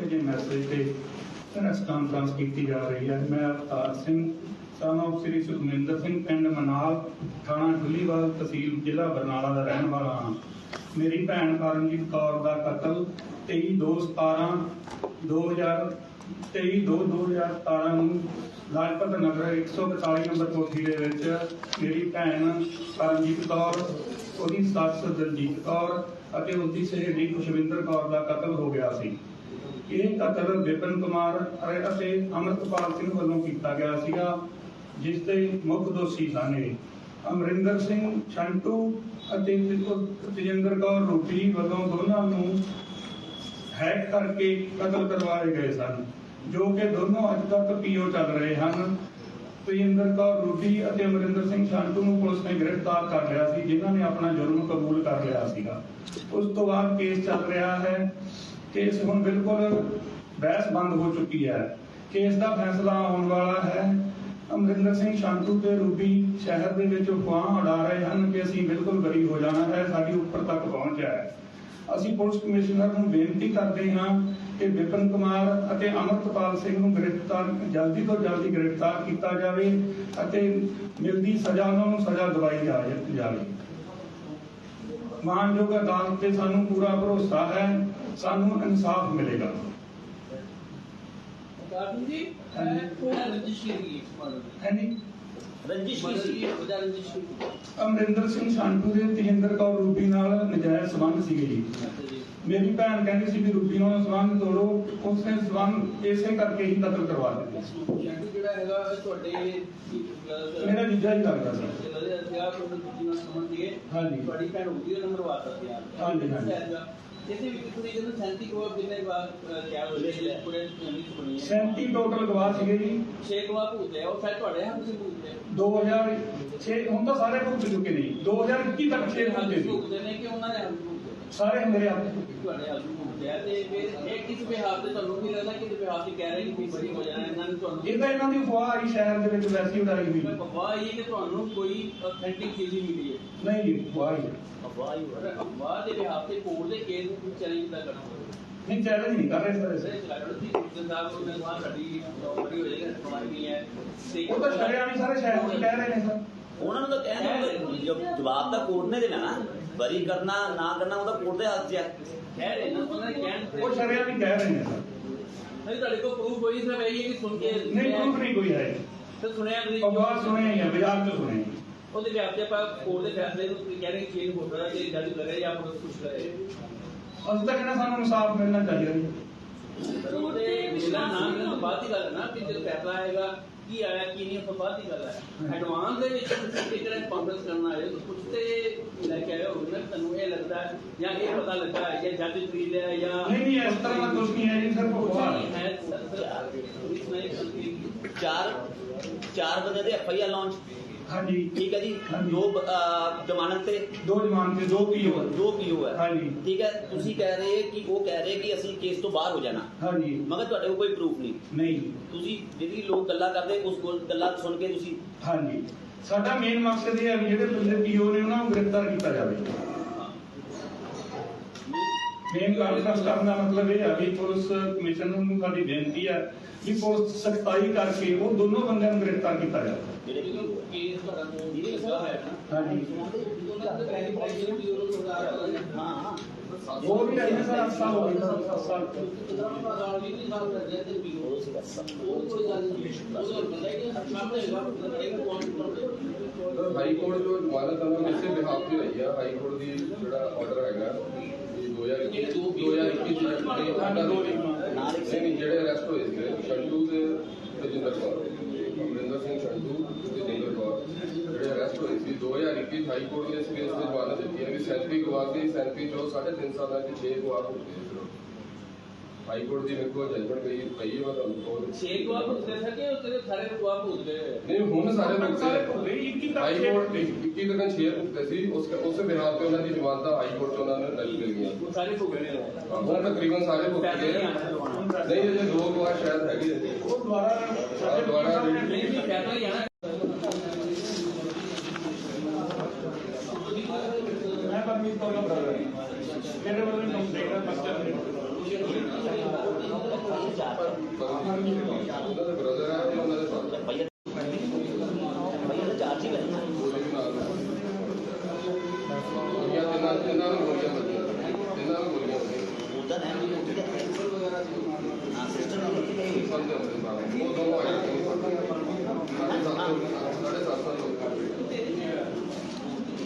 ਜੇ ਮੈਸੇਜ ਤੇ press conference ਕੀਤੀ ਜਾ ਰਹੀ ਹੈ। ਮੈਂ ਅਵਤਾਰ ਸਿੰਘ ਸਾਨੂੰ ਸ੍ਰੀ ਸੁਖਮਿੰਦਰ ਸਿੰਘ, ਪਿੰਡ ਮਨਾਲ, ਥਾਣਾ ਢੁੱਲੀਵਾਲ, ਤਹਿਸੀਲ ਜ਼ਿਲ੍ਹਾ ਬਰਨਾਲਾ ਦਾ ਰਹਿਣ ਵਾਲਾ ਹਾਂ। ਮੇਰੀ ਭੈਣ ਕਰਮਜੀਤ ਕੌਰ ਦਾ ਕਤਲ 23 2 17 2023-2017 ਨੂੰ ਲਾਜਪਤ ਨਗਰ 141 ਨੰਬਰ ਕੋਠੀ ਦੇ ਵਿੱਚ ਮੇਰੀ ਭੈਣ ਕਰਮਜੀਤ ਕੌਰ, ਉਹਦੀ ਸੱਸ ਦਲਜੀਤ ਕੌਰ ਅਤੇ ਉਸਦੀ ਸਹੇਲੀ ਖੁਸ਼ਵਿੰਦਰ ਕੌਰ ਦਾ ਕਤਲ ਹੋ ਗਿਆ ਸੀ। ਇਹ ਕਤਲ ਵਿਪਨ ਕੁਮਾਰ ਅਤੇ ਅਮਰਪਾਲ ਸਿੰਘ ਵੱਲੋਂ ਕੀਤਾ ਗਿਆ ਸੀਗਾ, ਜਿਸ ਦੇ ਮੁੱਖ ਦੋਸ਼ੀ ਸਨ ਅਮਰਿੰਦਰ ਸਿੰਘ, ਛੰਟੂ ਅਤੇ ਤੇਜਿੰਦਰ ਕੌਰ ਰੂਪੀ ਵੱਲੋਂ ਦੋਨਾਂ ਨੂੰ ਹੈਕ ਕਰਕੇ ਕਤਲ ਕਰਵਾਏ ਗਏ ਸਨ, ਜੋ ਕਿ ਦੋਨੋਂ ਅੱਜ ਤੱਕ ਪੀਓ ਚੱਲ ਰਹੇ ਹਨ। ਤੇਜਿੰਦਰ ਕੌਰ ਰੂਪੀ ਅਤੇ ਅਮਰਿੰਦਰ ਸਿੰਘ ਛੰਟੂ ਨੂੰ ਪੁਲਿਸ ਨੇ ਗ੍ਰਿਫਤਾਰ ਕਰ ਲਿਆ ਸੀ, ਜਿਨ੍ਹਾਂ ਨੇ ਆਪਣਾ ਜੁਰਮ ਕਬੂਲ ਕਰ ਲਿਆ ਸੀਗਾ। ਉਸ ਤੋਂ ਬਾਅਦ ਕੇਸ ਚੱਲ ਰਿਹਾ ਹੈ। ਕੇਸ ਹੁਣ ਬਿਲਕੁਲ ਬਹਿਸ ਬੰਦ ਹੋ ਚੁੱਕੀ ਹੈ। ਕੇਸ ਦਾ ਫੈਸਲਾ ਆਉਣ ਵਾਲਾ ਹੈ। ਅਮਰਿੰਦਰ ਸਿੰਘ ਸ਼ਾਂਤੂ ਤੇ ਰੂਬੀ ਸ਼ਹਿਰ ਦੇ ਵਿੱਚ ਅਫਵਾਹ ਉਡਾ ਰਹੇ ਹਨ ਕਿ ਅਸੀਂ ਬਿਲਕੁਲ ਬਰੀ ਹੋ ਜਾਣਾ ਹੈ, ਸਾਡੀ ਉੱਪਰ ਤੱਕ ਪਹੁੰਚ ਹੈ। ਅਸੀਂ ਪੁਲਿਸ ਕਮਿਸ਼ਨਰ ਨੂੰ ਬੇਨਤੀ ਕਰਦੇ ਹਾਂ ਕਿ ਵਿਪਨ ਕੁਮਾਰ ਅਤੇ ਅਮਰਤਪਾਲ ਸਿੰਘ ਨੂੰ ਗ੍ਰਿਫਤਾਰ, ਜਲਦੀ ਤੋਂ ਜਲਦੀ ਗ੍ਰਿਫਤਾਰ ਕੀਤਾ ਜਾਵੇ ਅਤੇ ਮਿਲਦੀ ਸਜ਼ਾ ਉਹਨਾਂ ਨੂੰ ਸਜ਼ਾ ਦਿਵਾਈ ਜਾਵੇ। ਮਾਨਯੋਗ ਅਦਾਲਤ ਤੇ ਸਾਨੂੰ ਪੂਰਾ ਭਰੋਸਾ ਹੈ ਸਾਨੂੰ ਇਨਸਾਫ ਮਿਲੇਗਾ। ਕਾਰਨ ਜੀ ਰੰਜਿਸ਼ ਸੀ ਅਮਰਿੰਦਰ ਸਿੰਘ ਸ਼ਾਂਟੂ ਦੇ ਤੇਜਿੰਦਰ ਕੌਰ ਰੂਬੀ ਨਾਲ ਨਜਾਇਜ਼ ਸੰਬੰਧ ਸੀਗੇ ਜੀ। ਮੇਰੀ ਭੈਣ ਕਹਿੰਦੀ ਸੀ ਵੀ ਰੂਬੀ ਨਾਲ ਸੰਬੰਧ ਤੋੜੋ ਉਸਨੇ ਸੰਬੰਧ ਇਸੇ ਕਰਕੇ ਹੀ ਕਤਲ ਕਰਵਾ ਦਿੱਤੇ। ਸ਼ੈਂਟੂ ਜਿਹੜਾ ਹੈਗਾ ਇਹ ਤੁਹਾਡੇ ਮੇਰਾ ਜੀਜਾ ਹੀ ਲੱਗਦਾ ਸੀ। ਹਾਂਜੀ। ਤੁਹਾਡੀ ਭੈਣ ਹੁੰਦੀ ਉਹ ਨੰਬਰ ਕਰਦੀ ਆ ਹਾਂਜੀ, ਹਾਂਜੀ। ਇਹਦੇ ਵਿੱਚ ਤੁਸੀਂ ਜਦੋਂ 37 ਕੋਲ ਕਿੰਨੇ ਵਾਰ ਕਿਆ ਹੋਏ ਸੀ ਪੂਰੇ ਨਹੀਂ ਸੁਣੀ 37 ਟੋਟਲ ਗਵਾਹ ਸੀਗੇ ਜੀ। 6 ਗਵਾਹ ਭੂਤੇ ਆ ਉਹ ਫਿਰ ਤੁਹਾਡੇ ਹੱਥ ਤੁਸੀਂ ਭੂਤੇ 2006 ਹੁਣ ਤਾਂ ਸਾਰੇ ਭੁਗਤ ਚੁੱਕੇ ਨੇ ਜੀ। 2021 ਤੱਕ 6 ਹੁੰਦੇ ਸੀ। ਭੂਤੇ ਨੇ ਕਿ ਉਹਨਾਂ ਭੂਤੇ ਸਾਰੇ ਮੇਰੇ ਹੱਥ ਤੁਹਾਡੇ ਹੱਥ ਭੂਤੇ ਆ ਤੇ ਕਿਸ ਬਿਹਾਰ ਤੇ ਤੁਹਾਨੂੰ ਵੀ ਲੱਗਦਾ ਕਿ ਬਿਹਾਰ ਤੇ ਕਹਿ ਰਹੇ ਕਿ ਵੀ ਬੜੀ ਹੋ? ਜਾਣਾ ਇਹਨਾਂ ਨੇ ਤੁਹਾਨੂੰ ਇਹ ਤਾਂ ਇਹਨਾਂ ਦੀ ਅਫਵਾਹ ਆਈ ਸ਼ਹਿਰ ਦੇ ਵਿੱਚ ਵੈਸੀ ਹੀ ਉਡਾਈ ਹੋਈ। ਅਫਵਾਹ ਇਹ ਹੈ ਕਿ ਤੁਹਾਨੂੰ ਕੋਈ ਅਥੈਂਟਿਕ ਚੀਜ਼ ਹੀ ਮਿਲੀ ਹੈ। ਨਹੀਂ ਜੀ ਅਫਵਾਹ ਹੀ ਹੈ। ਅਫਵਾਹ ਹੀ ਪਰ ਅਫਵਾਹ ਦੇ ਬਿਹਾਰ ਤੇ ਕੋਰਟ ਦੇ ਕੇਸ ਨੂੰ ਚੈਲੰਜ ਕਿੱਦਾਂ ਕਰਨਾ ਨਹੀਂ ਚੈਲੰਜ ਨਹੀਂ ਕਰ ਰਹੇ ਸਰ ਸਰ ਚਲਾੜੋ ਦੀ ਜਿੰਦਾਬ ਨੂੰ ਨਿਰਮਾਣ ਸਾਡੀ ਬੜੀ ਹੋ ਜਾਏਗੀ ਸਮਾਜ ਨਹੀਂ ਹੈ। ਉਹ ਤਾਂ ਸ਼ਰਿਆ ਵੀ ਸਾਰੇ ਸ਼ਹਿਰ ਨੂੰ ਕਹਿ ਰਹੇ ਨੇ ਸਰ। ਉਹਨਾਂ ਨੂੰ ਤਾਂ ਜਬ ਜਵਾਬ ਤਾਂ ਕੋਰਟ ਨੇ ਦੇਣਾ ਨਾ। ਬਰੀ ਕਰਨਾ ਨਾ ਕਰਨਾ ਉਹਦਾ ਕੋਰਟ ਦੇ ਹੱਥ 'ਚ ਹੈ ਕਹਿ ਰਹੇ ਨਾ ਉਹਨਾਂ ਨੇ ਕਹਿਣ ਉਹ ਸ਼ਰਿਆ ਵੀ ਕਹਿ ਰਹੇ ਨੇ। ਸਰ ਨਹੀਂ ਤੁਹਾਡੇ ਕੋਲ ਪ੍ਰੂਫ ਹੋਈ ਸਰ ਇਹ ਹੈ ਕਿ ਸੁਣ ਕੇ ਨਹੀਂ ਪ੍ਰੂਫ ਨਹੀਂ ਕੋਈ ਹੈ। ਤੇ ਸੁਣਿਆ ਤੁਸੀਂ ਅਫਵਾਹ ਸੁਣੇ ਹੀ ਆ ਬਾਜ਼ਾਰ ਚ ਸੁਣੇ। ਹੀ। ਉਹਦੇ ਵਿਆਹ ਤੇ ਆਪਾਂ ਕੋਰਟ ਦੇ ਫੈਸਲੇ ਨੂੰ ਕਹਿ ਰਹੇ ਕਿ ਚੇਂਜ ਹੋ ਸਕਦਾ ਜੇ ਜੱਜ ਕਰੇ ਜਾਂ ਕੁਝ ਕਰੇ। ਅਸੀਂ ਤਾਂ ਕਹਿੰਦੇ ਸਾਨੂੰ ਇਨਸਾਫ ਮਿਲਣਾ ਚਾਹੀਦਾ ਪਰ ਉਹਦੇ ਮਿਲਣਾ ਨਾ ਮਿਲਣ ਤੋਂ ਬਾਅਦ ਦੀ ਗੱਲ ਹੈ ਨਾ ਕਿ ਜਦੋਂ ਫੈਸਲਾ ਆਏਗਾ ਕੀ ਆਇਆ ਕੀ ਨਹੀਂ ਉਸ ਤੋਂ ਬਾਅਦ ਦੀ ਗੱਲ ਹੈ। ਐਡਵਾਂਸ ਦੇ ਵਿੱਚ ਤੁਸੀਂ ਤਰ੍ਹਾਂ ਕਾਂਗਰਸ ਕਰਨਾ ਹੈ ਕੁਝ ਤੇ ਲੈ ਕੇ ਆਏ ਹੋ ਨਾ ਤੁਹਾਨੂੰ ਇਹ ਲੱਗਦਾ ਜਾਂ ਇਹ ਪਤਾ ਲੱਗਾ ਜਾਂ ਜੱਜ ਖਰੀਦ ਲਿਆ ਜਾਂ ਨਹੀਂ ਨਹੀਂ ਇਸ ਤਰ੍ਹਾਂ ਦਾ ਕੁਝ ਨਹੀਂ ਹੈ ਜੀ ਸਿਰਫ ਨਹੀਂ ਹੈ ਸਰ ਪੁਲਿਸ ਨੇ ਕੰਪਨੀ ਚਾਰ ਚਾਰ ਬੰਦੇ ਦੇ ਐਫ ਆਈ ਆਰ ਲਾਂਚ ਹਾਂਜੀ। ਠੀਕ ਹੈ ਜੀ। ਹਾਂਜੀ। ਦੋ ਅਹ, ਜ਼ਮਾਨਤ ਤੇ? ਦੋ ਜਮਾਨ ਤੇ ਦੋ ਪੀਓ ਦੋ ਪੀਓ ਹੈ। ਹਾਂਜੀ। ਠੀਕ ਹੈ। ਤੁਸੀਂ ਕਹਿ ਰਹੇ ਕਿ ਉਹ ਕਹਿ ਰਹੇ ਕਿ ਅਸੀਂ ਕੇਸ ਤੋਂ ਬਾਹਰ ਹੋ ਜਾਣਾ। ਹਾਂਜੀ। ਮਗਰ ਤੁਹਾਡੇ ਕੋਲ ਕੋਈ ਪ੍ਰੂਫ ਨਹੀਂ। ਨਹੀਂ। ਤੁਸੀਂ ਜਿਹੜੀ ਲੋਕ ਗੱਲਾਂ ਕਰਦੇ ਉਸ ਕੋਲ ਗੱਲਾਂ ਸੁਣ ਕੇ ਤੁਸੀਂ ਹਾਂਜੀ। ਸਾਡਾ ਮੇਨ ਮਕਸਦ ਇਹ ਹੈ ਵੀ ਜਿਹੜੇ ਬੰਦੇ ਪੀਓ ਨੇ ਉਹਨਾਂ ਨੂੰ ਗ੍ਰਿਫਤਾਰ ਕੀਤਾ ਜਾਵੇ। ਮੇਨ ਕਾਨਫਰੰਸ ਕਰਨ ਦਾ ਮਤਲਬ ਇਹ ਹੈ ਵੀ ਪੁਲਿਸ ਕਮਿਸ਼ਨ ਨੂੰ ਸਾਡੀ ਬੇਨਤੀ ਹੈ ਵੀ ਪੁਲਿਸ ਸਖਤਾਈ ਕਰਕੇ ਉਹ ਦੋਨੋਂ ਬੰਦਿਆਂ ਨੂੰ ਗ੍ਰਿਫਤਾਰ ਕੀਤਾ ਜਾਵੇ। ਜਿਹੜੇ ਜਦੋਂ ਕੇਸ ਤੁਹਾਡਾ ਨੂੰ ਜਿਹਨੇ ਲੱਗਾ ਹੋਇਆ ਨਾ ਹਾਂਜੀ। ਉਹਨਾਂ ਦੇ ਪਹਿਲੀ ਪ੍ਰਾਈਸ ਨੂੰ ਵੀ ਉਹ ਲੋਕ ਆ ਰਹੇ ਨੇ ਹਾਂ। ਹਾਂ। ਉਹ ਵੀ ਹੈ ਸਰ 8 ਸਾਲ ਹੋ ਗਏ ਸਰ 7 ਸਾਲ। ਕਿਦਾਂ ਦਾ ਵੀ ਨਹੀਂ ਸਾਲ ਕਰ ਰਿਹਾ ਤੇ ਵੀ ਉਹ ਸੀਗਾ ਸਭ ਉਹ ਕੋਈ ਗੱਲ ਨਹੀਂ। ਉਹ ਤਾਂ ਬੰਦਾ ਕਿ ਸਾਹਮਣੇ ਹੈਗਾ ਬੜੇ ਨੂੰ ਕੌਣ ਹਾਈ ਕੋਰਟ ਜੋ ਜਮਾਨਤ ਉਹਨਾਂ ਨੂੰ ਇਸੇ ਬਿਹਾਫ ਤੇ ਹੋਈ ਆ। ਹਾਈ ਕੋਰਟ ਦੀ ਜਿਹੜਾ ਆਰਡਰ ਹੈਗਾ ਇਹ 2021 2021 ਜਿਹੜੇ ਦੇ ਜਿਹੜੇ ਅਰੈਸਟ ਹੋਏ ਸੀਗੇ ਸ਼ੰਡੂ ਤੇ ਰਜਿੰਦਰ ਕੌਰ ਅਮਰਿੰਦਰ ਸਿੰਘ ਸ਼ੰਡੂ ਤੇ ਤਜਿੰਦਰ ਕੌਰ ਜਿਹੜੇ ਅਰੈਸਟ ਹੋਏ ਸੀ। 2021 ਹਾਈ ਕੋਰਟ ਨੇ ਇਸ ਕੇਸ ਦੇ ਹਵਾਲੇ ਦਿੱਤੀ ਹੈ ਕਿ ਸੈਂਪੀ ਗਵਾ ਦੀ ਸੈਂਪੀ ਜੋ 3.5 ਸਾਲਾਂ ਚ 6 ਗਵਾ ਹੋ ਕੋਰਟ ਦੀ ਮੇਰੇ ਕੋਲ ਜਜਮੈਂਟ ਪਈ ਪਈ ਹੈ ਮੈਂ ਤੁਹਾਨੂੰ ਕੋਲ ਛੇ ਗਵਾਹ ਭੁਗਤੇ ਸਕੇ ਉਸ ਤੇ ਸਾਰੇ ਗਵਾਹ ਭੁਗਤ ਗਏ ਨਹੀਂ ਹੁਣ ਸਾਰੇ ਭੁਗਤੇ ਇੱਕੀ ਤੱਕ ਹਾਈ ਛੇ ਕੋਰਟ ਭੁਗਤੇ। 21 ਤੱਕ 6 ਭੁਗਤੇ ਸੀ। ਉਸ ਉਸੇ ਬਿਹਾਰ ਤੇ ਉਹਨਾਂ ਦੀ ਜ਼ਮਾਨਤਾਂ ਹਾਈ ਕੋਰਟ ਤੋਂ ਉਹਨਾਂ ਨੂੰ ਨਹੀਂ ਮਿਲ ਗਈਆਂ। ਉਹ ਸਾਰੇ ਭੁਗਤ ਗਏ ਹੁਣ ਤਕਰੀਬਨ ਸਾਰੇ ਭੁਗਤ ਗਏ। ਨਹੀਂ ਅਜੇ ਦੋ ਗਵਾਹ ਸ਼ਾਇਦ ਹੈਗੇ। ਉਹ ਦੁਆਰਾ ਨੇ ਨਹੀਂ ਨਹੀਂ ਪੈਸਾ ਹੀ ਆਣਾ। ਮੈਂ ਪਰਮੀਤ ਕੌਰ ਦਾ ਬ੍ਰਦਰ ਮੇਰੇ ਵੱਲੋਂ ਕੰਪਲੇਂਟ ਹੈ ਫਸਟ ਉਹਨਾਂ ਦੇ ਬ੍ਰਦਰ ਹੈ ਫਾਦਰ ਭਈਆ ਭਈਆ ਦਾ ਚਾਰਜ ਹੀ ਲੈਣਾ ਉਹਦੇ ਵੀ ਨਾਲ ਗੋਲੀਆਂ ਤਿੰਨਾਂ ਤਿੰਨਾਂ ਨੂੰ ਗੋਲੀਆਂ ਵੱਜੀਆਂ ਤਿੰਨਾਂ ਨੂੰ ਗੋਲੀਆਂ ਵੱਜੀਆਂ ਉਹਦਾ ਨਾ ਠੀਕ ਹੈ ਹਾਂ ਸਿਸਟਰ ਨੇ ਲਿਖੀ ਗਈ ਬੰਦੇ ਹੁੰਦੇ ਨੇ ਬਾਹਰ। ਉਹ ਦੋਨੋਂ ਆਏ ਨੇ ਸਾਡੇ ਸੱਤ ਸੌ- ਸਾਢੇ ਸੱਤ ਸੌ ਲੋਕ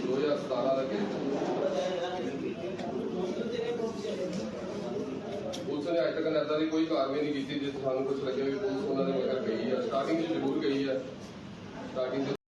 2017 ਦਾ ਕੇਸ ਪੁਲਿਸ ਨੇ ਅੱਜ ਤੱਕ ਏਦਾਂ ਦੀ ਕੋਈ ਕਾਰਵਾਈ ਨਹੀਂ ਕੀਤੀ ਜਿਸ ਸਾਨੂੰ ਕੁਝ ਲੱਗਿਆ ਵੀ ਪੁਲਿਸ ਉਹਨਾਂ ਦੇ ਮਗਰ ਗਈ ਹੈ ਸਟਾਰਟਿੰਗ 'ਚ ਜ਼ਰੂਰ ਗਈ ਹੈ ਸਟਾਰਟਿੰਗ 'ਚ